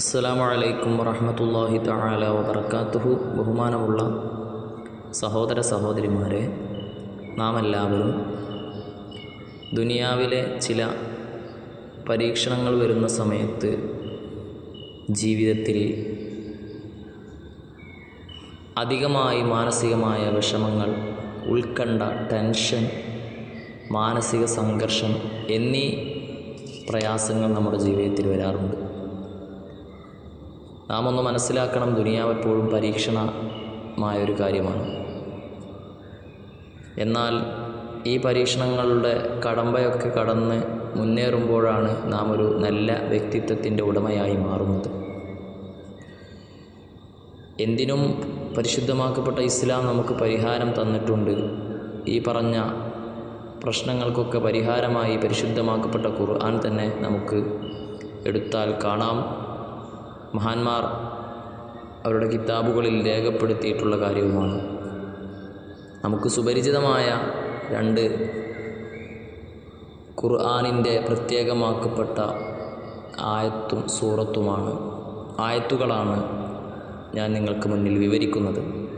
അസ്സലാമു അലൈക്കും വറഹ്മത്തുള്ളാഹി തആല വബറകാതുഹു ബഹുമാനമുള്ള സഹോദര സഹോദരിമാരെ നാം എല്ലാവരും ദുനിയാവിലെ ചില പരീക്ഷണങ്ങൾ വരുന്ന സമയത്ത് ജീവിതത്തിൽ അധികമായി മാനസികമായ വിഷമങ്ങൾ ഉത്കണ്ഠ ടെൻഷൻ മാനസിക സംഘർഷം എന്നീ പ്രയാസങ്ങൾ നമ്മുടെ ജീവിതത്തിൽ വരാറുണ്ട്. നാം ഒന്ന് മനസ്സിലാക്കണം. ദുനിയാവ് എപ്പോഴും പരീക്ഷണമായൊരു കാര്യമാണ്. എന്നാൽ ഈ പരീക്ഷണങ്ങളുടെ കടമ്പയൊക്കെ കടന്ന് മുന്നേറുമ്പോഴാണ് നാം ഒരു നല്ല വ്യക്തിത്വത്തിന്റെ ഉടമയായി മാറുന്നത്. എന്തിനും പരിശുദ്ധമാക്കപ്പെട്ട ഇസ്ലാം നമുക്ക് പരിഹാരം തന്നിട്ടുണ്ട്. ഈ പറഞ്ഞ പ്രശ്നങ്ങൾക്കൊക്കെ പരിഹാരമായി പരിശുദ്ധമാക്കപ്പെട്ട ഖുർആൻ തന്നെ നമുക്ക് എടുത്താൽ കാണാം. മഹാന്മാർ അവരുടെ കിതാബുകളിൽ രേഖപ്പെടുത്തിയിട്ടുള്ള കാര്യവുമാണ്. നമുക്ക് സുപരിചിതമായ രണ്ട് ഖുർആാനിന്റെ പ്രത്യേകമാക്കപ്പെട്ട ആയത്തും സൂറത്തുമാണ്. ആയത്തുകളാണ് ഞാൻ നിങ്ങൾക്ക് മുന്നിൽ വിവരിക്കുന്നത്.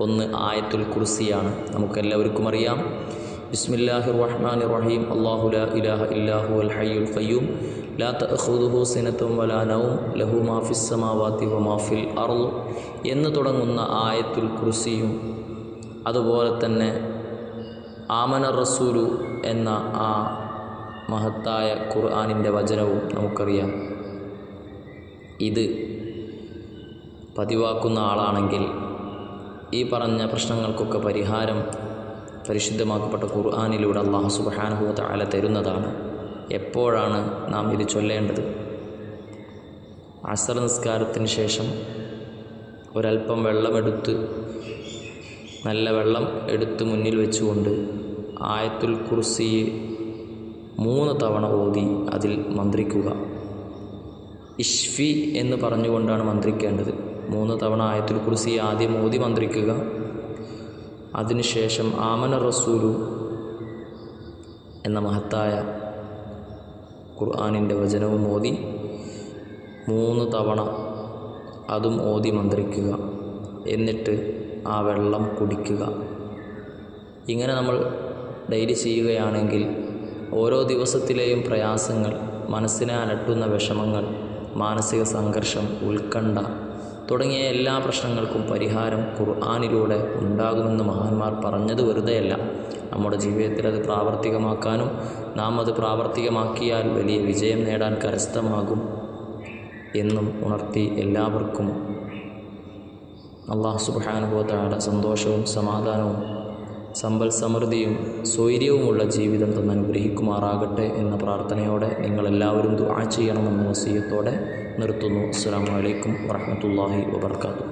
ഒന്ന് ആയത്തുൽ കുർസിയാണ്. നമുക്കെല്ലാവർക്കും അറിയാം. ബിസ്മില്ലാഹിർ റഹ്മാനിർ റഹീം അല്ലാഹു ലാ ഇലാഹ إلا هو ഹയ്യുൽ ഖയ്യൂം. ലാ تأخذه سنة വലാ നൗം. ലഹു മാ ഫിസ് السماوات വമാ ഫിൽ അർൾ എന്ന് തുടങ്ങുന്ന ആയത്തുൽ കുർസിയും അതുപോലെ തന്നെ ആമന റസൂലു എന്ന ആ മഹത്തായ ഖുർആാനിന്റെ വചനവും നമുക്കറിയാം. ഇത് പതിവാക്കുന്ന ആളാണെങ്കിൽ ഈ പറഞ്ഞ പ്രശ്നങ്ങൾക്കൊക്കെ പരിഹാരം പരിശുദ്ധമാക്കപ്പെട്ട ഖുർആാനിലൂടെ അള്ളാഹു സുബാനുഭവ താല തരുന്നതാണ്. എപ്പോഴാണ് നാം ഇത് ചൊല്ലേണ്ടത്? അസർ നിസ്കാരത്തിന് ശേഷം ഒരല്പം വെള്ളമെടുത്ത് നല്ല വെള്ളം എടുത്ത് മുന്നിൽ വെച്ചുകൊണ്ട് ആയത്തുൽ കുർസി മൂന്ന് തവണ ഓതി അതിൽ മന്ത്രിക്കുക. ഇഷ്ഫി എന്ന് പറഞ്ഞുകൊണ്ടാണ് മന്ത്രിക്കേണ്ടത്. മൂന്ന് തവണ ആയത്തുൽ കുർസി ആദ്യം ഓതി മന്ത്രിക്കുക. അതിനുശേഷം ആമന റസൂലു എന്ന മഹത്തായ ഖുർആാനിന്റെ വചനവും ഓതി മൂന്ന് തവണ അതും ഓതി മന്ത്രിക്കുക. എന്നിട്ട് ആ വെള്ളം കുടിക്കുക. ഇങ്ങനെ നമ്മൾ ഡെയിലി ചെയ്യുകയാണെങ്കിൽ ഓരോ ദിവസത്തിലെയും പ്രയാസങ്ങൾ മനസ്സിനെ അലട്ടുന്ന വിഷമങ്ങൾ മാനസിക സംഘർഷം ഉത്കണ്ഠ തുടങ്ങിയ എല്ലാ പ്രശ്നങ്ങൾക്കും പരിഹാരം ഖുർആാനിലൂടെ ഉണ്ടാകുമെന്ന് മഹാന്മാർ പറഞ്ഞത് വെറുതെയല്ല. നമ്മുടെ ജീവിതത്തിൽ അത് പ്രാവർത്തികമാക്കാനും നാം അത് പ്രാവർത്തികമാക്കിയാൽ വലിയ വിജയം നേടാൻ കരസ്ഥമാകും എന്നും ഉണർത്തി എല്ലാവർക്കും അള്ളാഹു സുബാനുഭവത്തായ സന്തോഷവും സമാധാനവും സമ്പൽ സമൃദ്ധിയും സ്വൈര്യവുമുള്ള ജീവിതം തന്നനുഗ്രഹിക്കുമാറാകട്ടെ എന്ന പ്രാർത്ഥനയോടെ നിങ്ങളെല്ലാവരും ദുആ ചെയ്യണമെന്ന വസീയത്തോടെ നിർത്തുന്നു. അസ്സാം വലൈക്കും വാഹമത്തല്ലാഹി വബർക്കാത്തു